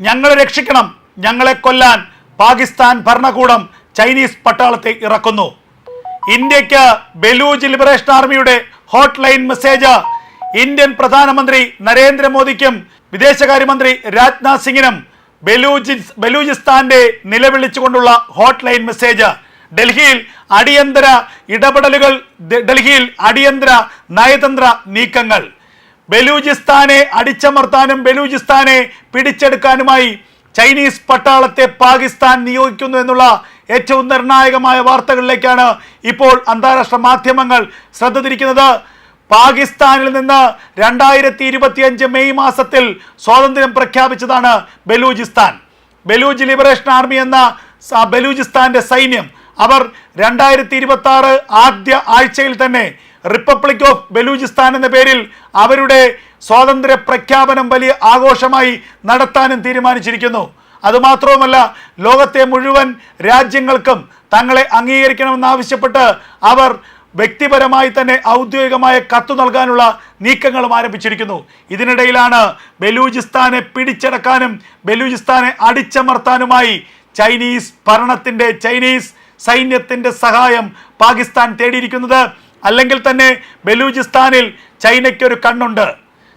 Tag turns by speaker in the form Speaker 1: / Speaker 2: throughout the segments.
Speaker 1: ഞങ്ങളെ രക്ഷിക്കണം. ഞങ്ങളെ കൊല്ലാൻ പാകിസ്ഥാൻ ഭരണകൂടം ചൈനീസ് പട്ടാളത്തെ ഇറക്കുന്നു. ഇന്ത്യയ്ക്ക് ബലൂജ് ലിബറേഷൻ ആർമിയുടെ ഹോട്ട് ലൈൻ മെസ്സേജ്. ഇന്ത്യൻ പ്രധാനമന്ത്രി നരേന്ദ്രമോദിക്കും വിദേശകാര്യമന്ത്രി രാജ്നാഥ് സിംഗിനും ബലൂജി ബലൂചിസ്ഥാന്റെ നിലവിളിച്ചുകൊണ്ടുള്ള ഹോട്ട്ലൈൻ മെസ്സേജ്. ഡൽഹിയിൽ അടിയന്തര ഇടപെടലുകൾ ഡൽഹിയിൽ അടിയന്തര നയതന്ത്ര നീക്കങ്ങൾ. ബലൂചിസ്ഥാനെ അടിച്ചമർത്താനും ബലൂചിസ്ഥാനെ പിടിച്ചെടുക്കാനുമായി ചൈനീസ് പട്ടാളത്തെ പാകിസ്ഥാൻ നിയോഗിക്കുന്നു എന്നുള്ള ഏറ്റവും നിർണായകമായ വാർത്തകളിലേക്കാണ് ഇപ്പോൾ അന്താരാഷ്ട്ര മാധ്യമങ്ങൾ ശ്രദ്ധ തിരിക്കുന്നത്. പാകിസ്ഥാനിൽ നിന്ന് രണ്ടായിരത്തി ഇരുപത്തിയഞ്ച് മെയ് മാസത്തിൽ സ്വാതന്ത്ര്യം പ്രഖ്യാപിച്ചതാണ് ബലൂചിസ്ഥാൻ. ബലൂജ് ലിബറേഷൻ ആർമി എന്ന ബലൂചിസ്ഥാന്റെ സൈന്യം അവർ രണ്ടായിരത്തി ഇരുപത്തി ആറ് ആദ്യ ആഴ്ചയിൽ തന്നെ റിപ്പബ്ലിക് ഓഫ് ബലൂചിസ്ഥാൻ എന്ന പേരിൽ അവരുടെ സ്വാതന്ത്ര്യ പ്രഖ്യാപനം വലിയ ആഘോഷമായി നടത്താനും തീരുമാനിച്ചിരിക്കുന്നു. അതുമാത്രവുമല്ല ലോകത്തെ മുഴുവൻ രാജ്യങ്ങൾക്കും തങ്ങളെ അംഗീകരിക്കണമെന്നാവശ്യപ്പെട്ട് അവർ വ്യക്തിപരമായി തന്നെ ഔദ്യോഗികമായ കത്ത് നൽകാനുള്ള നീക്കങ്ങളും ആരംഭിച്ചിരിക്കുന്നു. ഇതിനിടയിലാണ് ബലൂചിസ്ഥാനെ പിടിച്ചടക്കാനും ബലൂചിസ്ഥാനെ അടിച്ചമർത്താനുമായി ചൈനീസ് ഭരണത്തിന്റെ ചൈനീസ് സൈന്യത്തിന്റെ സഹായം പാകിസ്ഥാൻ തേടിയിരിക്കുന്നത്. അല്ലെങ്കിൽ തന്നെ ബലൂചിസ്ഥാനിൽ ചൈനയ്ക്കൊരു കണ്ണുണ്ട്.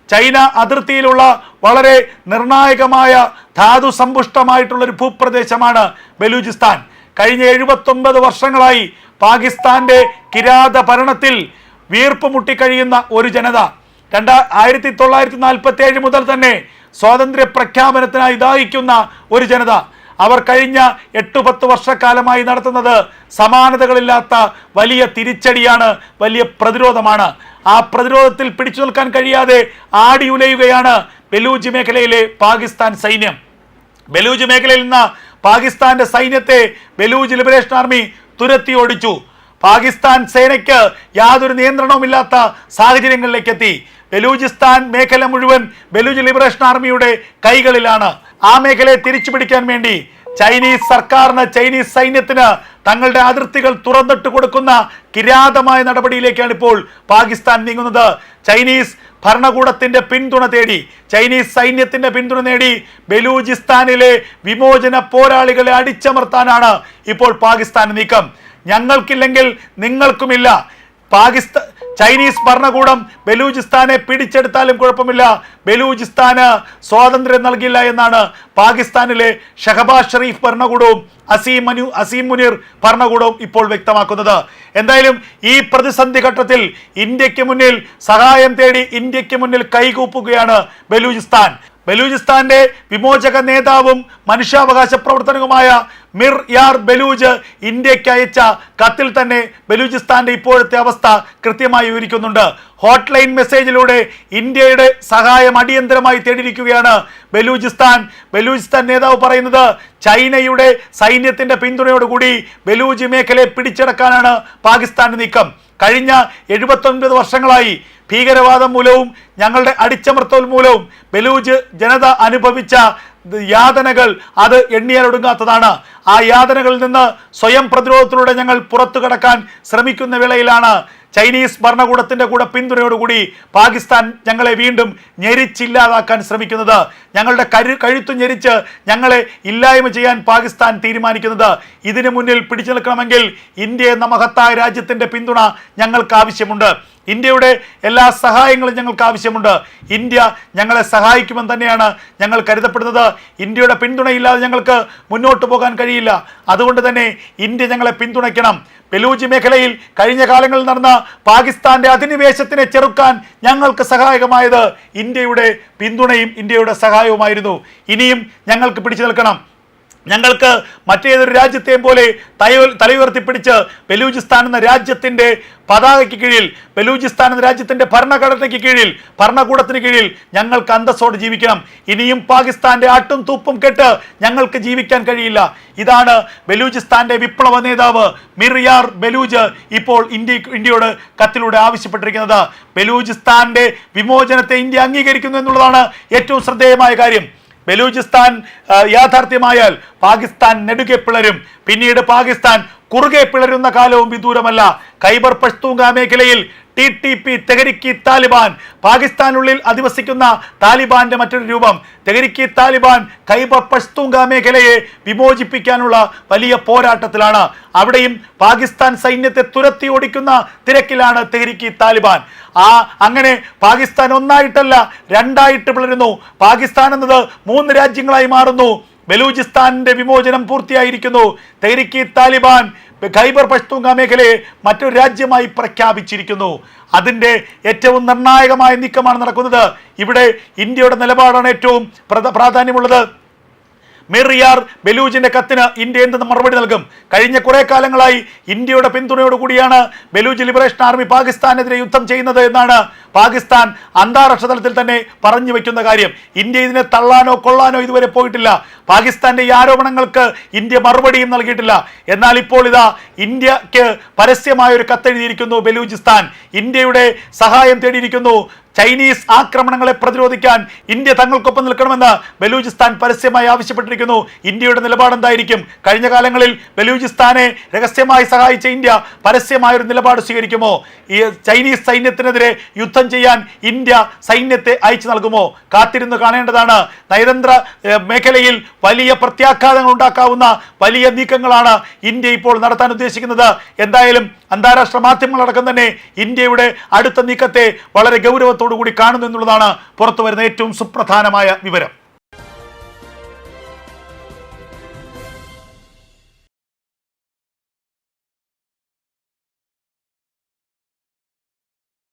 Speaker 1: ചൈന അതിർത്തിയിലുള്ള വളരെ നിർണായകമായ ധാതു സമ്പുഷ്ടമായിട്ടുള്ള ഒരു ഭൂപ്രദേശമാണ് ബലൂചിസ്ഥാൻ. കഴിഞ്ഞ എഴുപത്തൊമ്പത് വർഷങ്ങളായി പാകിസ്ഥാന്റെ കിരാത ഭരണത്തിൽ വീർപ്പ് മുട്ടിക്കഴിയുന്ന ഒരു ജനത. രണ്ടാ ആയിരത്തി തൊള്ളായിരത്തി നാൽപ്പത്തി ഏഴ് മുതൽ തന്നെ സ്വാതന്ത്ര്യ പ്രഖ്യാപനത്തിനായി ദാഹിക്കുന്ന ഒരു ജനത. അവർ കഴിഞ്ഞ എട്ട് പത്ത് വർഷക്കാലമായി നടത്തുന്നത് സമാനതകളില്ലാത്ത വലിയ തിരിച്ചടിയാണ് വലിയ പ്രതിരോധമാണ്. ആ പ്രതിരോധത്തിൽ പിടിച്ചു നിൽക്കാൻ കഴിയാതെ ആടി ഉലയുകയാണ് ബലൂജ് മേഖലയിലെ പാകിസ്ഥാൻ സൈന്യം. ബലൂജ് മേഖലയിൽ നിന്ന് പാകിസ്ഥാന്റെ സൈന്യത്തെ ബലൂജ് ലിബറേഷൻ ആർമി തുരത്തി ഓടിച്ചു. പാകിസ്ഥാൻ സേനയ്ക്ക് യാതൊരു നിയന്ത്രണവുമില്ലാത്ത സാഹചര്യങ്ങളിലേക്ക് എത്തി ബലൂചിസ്ഥാൻ മേഖല മുഴുവൻ ബലൂജ് ലിബറേഷൻ ആർമിയുടെ കൈകളിലാണ്. ആ മേഖലയെ തിരിച്ചു പിടിക്കാൻ വേണ്ടി ചൈനീസ് സർക്കാരിന് ചൈനീസ് സൈന്യത്തിന് തങ്ങളുടെ അതിർത്തികൾ തുറന്നിട്ട് കൊടുക്കുന്ന കിരാതമായ നടപടിയിലേക്കാണ് ഇപ്പോൾ പാകിസ്ഥാൻ നീങ്ങുന്നത്. ചൈനീസ് ഭരണകൂടത്തിന്റെ പിന്തുണ തേടി ചൈനീസ് സൈന്യത്തിന്റെ പിന്തുണ നേടി ബലൂചിസ്ഥാനിലെ വിമോചന പോരാളികളെ അടിച്ചമർത്താനാണ് ഇപ്പോൾ പാകിസ്ഥാൻ നീക്കം. ഞങ്ങൾക്കില്ലെങ്കിൽ നിങ്ങൾക്കുമില്ല. പാകിസ്ഥാൻ ചൈനീസ് ഭരണകൂടം ബലൂചിസ്ഥാനെ പിടിച്ചെടുത്താലും കുഴപ്പമില്ല. ബലൂചിസ്ഥാന് സ്വാതന്ത്ര്യം നൽകില്ല എന്നാണ് പാകിസ്ഥാനിലെ ഷഹബാസ് ഷെറീഫ് ഭരണകൂടവും അസീം മനു അസീം മുനീർ ഭരണകൂടവും ഇപ്പോൾ വ്യക്തമാക്കുന്നത്. എന്തായാലും ഈ പ്രതിസന്ധി ഘട്ടത്തിൽ ഇന്ത്യയ്ക്ക് മുന്നിൽ സഹായം തേടി ഇന്ത്യയ്ക്ക് മുന്നിൽ കൈകൂപ്പുകയാണ് ബലൂചിസ്ഥാൻ. ബലൂചിസ്ഥാന്റെ വിമോചക നേതാവും മനുഷ്യാവകാശ പ്രവർത്തനവുമായ മിർ യാർ ബലൂജ് ഇന്ത്യയ്ക്ക് അയച്ച കത്തിൽ തന്നെ ബലൂചിസ്ഥാന്റെ ഇപ്പോഴത്തെ അവസ്ഥ കൃത്യമായി വിവരിക്കുന്നുണ്ട്. ഹോട്ട്ലൈൻ മെസ്സേജിലൂടെ ഇന്ത്യയുടെ സഹായം അടിയന്തരമായി തേടിയിരിക്കുകയാണ് ബലൂചിസ്ഥാൻ. ബലൂചിസ്ഥാൻ നേതാവ് പറയുന്നത് ചൈനയുടെ സൈന്യത്തിന്റെ പിന്തുണയോടുകൂടി ബലൂജ് മേഖലയെ പിടിച്ചെടുക്കാനാണ് പാകിസ്ഥാന്റെ നീക്കം. കഴിഞ്ഞ എഴുപത്തൊൻപത് വർഷങ്ങളായി ഭീകരവാദം മൂലവും ഞങ്ങളുടെ അടിച്ചമർത്തൽ മൂലവും ബലൂജ് ജനത അനുഭവിച്ച യാതനകൾ അത് എണ്ണിയാലൊടുങ്ങാത്തതാണ്. ആ യാതനകളിൽ നിന്ന് സ്വയം പ്രതിരോധത്തിലൂടെ ഞങ്ങൾ പുറത്തു കടക്കാൻ ശ്രമിക്കുന്ന വേളയിലാണ് ചൈനീസ് ഭരണകൂടത്തിന്റെ കൂടെ പിന്തുണയോടുകൂടി പാകിസ്ഥാൻ ഞങ്ങളെ വീണ്ടും ഞെരിച്ചില്ലാതാക്കാൻ ശ്രമിക്കുന്നത് ഞങ്ങളുടെ കരു കഴുത്തു ഞെരിച്ച് ഞങ്ങളെ ഇല്ലായ്മ ചെയ്യാൻ പാകിസ്ഥാൻ തീരുമാനിക്കുന്നത്. ഇതിനു മുന്നിൽ പിടിച്ചു നിൽക്കണമെങ്കിൽ ഇന്ത്യ എന്ന മഹത്തായ രാജ്യത്തിന്റെ പിന്തുണ ഞങ്ങൾക്ക് ആവശ്യമുണ്ട്. ഇന്ത്യയുടെ എല്ലാ സഹായങ്ങളും ഞങ്ങൾക്ക് ആവശ്യമുണ്ട്. ഇന്ത്യ ഞങ്ങളെ സഹായിക്കുമെന്ന് തന്നെയാണ് ഞങ്ങൾ കരുതപ്പെടുന്നത്. ഇന്ത്യയുടെ പിന്തുണയില്ലാതെ ഞങ്ങൾക്ക് മുന്നോട്ട് പോകാൻ കഴിയില്ല. അതുകൊണ്ട് തന്നെ ഇന്ത്യ ഞങ്ങളെ പിന്തുണയ്ക്കണം. ബലൂജി മേഖലയിൽ കഴിഞ്ഞ കാലങ്ങളിൽ നടന്ന പാകിസ്ഥാന്റെ അധിനിവേശത്തിനെ ചെറുക്കാൻ ഞങ്ങൾക്ക് സഹായകമായത് ഇന്ത്യയുടെ പിന്തുണയും ഇന്ത്യയുടെ സഹായവുമായിരുന്നു. ഇനിയും ഞങ്ങൾക്ക് പിടിച്ചു നിൽക്കണം. ഞങ്ങൾക്ക് മറ്റേതൊരു രാജ്യത്തെയും പോലെ തയ തലയുയർത്തിപ്പിടിച്ച് ബലൂചിസ്ഥാൻ എന്ന രാജ്യത്തിന്റെ പതാകയ്ക്ക് കീഴിൽ ബലൂചിസ്ഥാൻ എന്ന രാജ്യത്തിന്റെ ഭരണഘടനയ്ക്ക് കീഴിൽ ഭരണകൂടത്തിന് കീഴിൽ ഞങ്ങൾക്ക് അന്തസ്സോടെ ജീവിക്കണം. ഇനിയും പാകിസ്ഥാന്റെ ആട്ടും തൂപ്പും കെട്ട് ഞങ്ങൾക്ക് ജീവിക്കാൻ കഴിയില്ല. ഇതാണ് ബലൂചിസ്ഥാന്റെ വിപ്ലവ നേതാവ് മിർയാർ ബലൂജ് ഇപ്പോൾ ഇന്ത്യ ഇന്ത്യയോട് കത്തിലൂടെ ആവശ്യപ്പെട്ടിരിക്കുന്നത്. ബലൂചിസ്ഥാന്റെ വിമോചനത്തെ ഇന്ത്യ അംഗീകരിക്കുന്നു എന്നുള്ളതാണ് ഏറ്റവും ശ്രദ്ധേയമായ കാര്യം. ബലൂചിസ്ഥാൻ യാഥാർത്ഥ്യമായാൽ പാകിസ്ഥാൻ നെടുകെ പിളരും. പിന്നീട് പാകിസ്ഥാൻ കുറുകെ പിളരുന്ന കാലവും വിദൂരമല്ല. ഖൈബർ പഷ്തൂങ്ക മേഖലയിൽ T T P Tehrik Taliban. പാകിസ്ഥാനുള്ളിൽ അധിവസിക്കുന്ന താലിബാന്റെ മറ്റൊരു രൂപം തെഹരിക്കി താലിബാൻ കൈബ പഷ്തൂങ്ക മേഖലയെ വിമോചിപ്പിക്കാനുള്ള വലിയ പോരാട്ടത്തിലാണ്. അവിടെയും പാകിസ്ഥാൻ സൈന്യത്തെ തുരത്തി ഓടിക്കുന്ന തിരക്കിലാണ് തെഹരിക്കി താലിബാൻ. ആ അങ്ങനെ പാകിസ്ഥാൻ ഒന്നായിട്ടല്ല രണ്ടായിട്ട് പിളരുന്നു. പാകിസ്ഥാൻ എന്നത് മൂന്ന് രാജ്യങ്ങളായി മാറുന്നു. ബലൂചിസ്ഥാന്റെ വിമോചനം പൂർത്തിയായിരിക്കുന്നു. തെഹരിക്കി താലിബാൻ ഖൈബർ പഷ്തൂങ്ക മേഖലയെ മറ്റൊരു രാജ്യമായി പ്രഖ്യാപിച്ചിരിക്കുന്നു. അതിന്റെ ഏറ്റവും നിർണായകമായ നീക്കമാണ് നടക്കുന്നത്. ഇവിടെ ഇന്ത്യയുടെ നിലപാടാണ് ഏറ്റവും പ്രാധാന്യമുള്ളത്. മിറിയാർ ബലൂജിന്റെ കത്തിന് ഇന്ത്യ എന്ത് മറുപടി നൽകും? കഴിഞ്ഞ കുറെ കാലങ്ങളായി ഇന്ത്യയുടെ പിന്തുണയോടുകൂടിയാണ് ബലൂജ് ലിബറേഷൻ ആർമി പാകിസ്ഥാനെതിരെ യുദ്ധം ചെയ്യുന്നത് എന്നാണ് പാകിസ്ഥാൻ അന്താരാഷ്ട്ര തലത്തിൽ തന്നെ പറഞ്ഞു വെക്കുന്ന കാര്യം. ഇന്ത്യ ഇതിനെ തള്ളാനോ കൊള്ളാനോ ഇതുവരെ പോയിട്ടില്ല. പാകിസ്ഥാന്റെ ഈ ആരോപണങ്ങൾക്ക് ഇന്ത്യ മറുപടിയും നൽകിയിട്ടില്ല. എന്നാൽ ഇപ്പോൾ ഇതാ ഇന്ത്യയ്ക്ക് പരസ്യമായ ഒരു കത്തെഴുതിയിരിക്കുന്നു ബലൂചിസ്ഥാൻ. ഇന്ത്യയുടെ സഹായം തേടിയിരിക്കുന്നു ചൈനീസ് ആക്രമണങ്ങളെ പ്രതിരോധിക്കാൻ ഇന്ത്യ തങ്ങൾക്കൊപ്പം നിൽക്കണമെന്ന് ബലൂചിസ്ഥാൻ പരസ്യമായി ആവശ്യപ്പെട്ടിരിക്കുന്നു. ഇന്ത്യയുടെ നിലപാട് എന്തായിരിക്കും? കഴിഞ്ഞ കാലങ്ങളിൽ ബലൂചിസ്ഥാനെ രഹസ്യമായി സഹായിച്ച ഇന്ത്യ പരസ്യമായൊരു നിലപാട് സ്വീകരിക്കുമോ? ഈ ചൈനീസ് സൈന്യത്തിനെതിരെ യുദ്ധം ചെയ്യാൻ ഇന്ത്യ സൈന്യത്തെ അയച്ചു നൽകുമോ? കാത്തിരുന്ന് കാണേണ്ടതാണ്. നയതന്ത്ര മേഖലയിൽ വലിയ പ്രത്യാഘാതങ്ങൾ ഉണ്ടാക്കാവുന്ന വലിയ നീക്കങ്ങളാണ് ഇന്ത്യ ഇപ്പോൾ നടത്താൻ ഉദ്ദേശിക്കുന്നത്. എന്തായാലും അന്താരാഷ്ട്ര മാധ്യമങ്ങളടക്കം തന്നെ ഇന്ത്യയുടെ അടുത്ത നീക്കത്തെ വളരെ ഗൗരവത്തോടു കൂടി കാണുന്നു എന്നുള്ളതാണ് പുറത്തു വരുന്ന ഏറ്റവും സുപ്രധാനമായ വിവരം.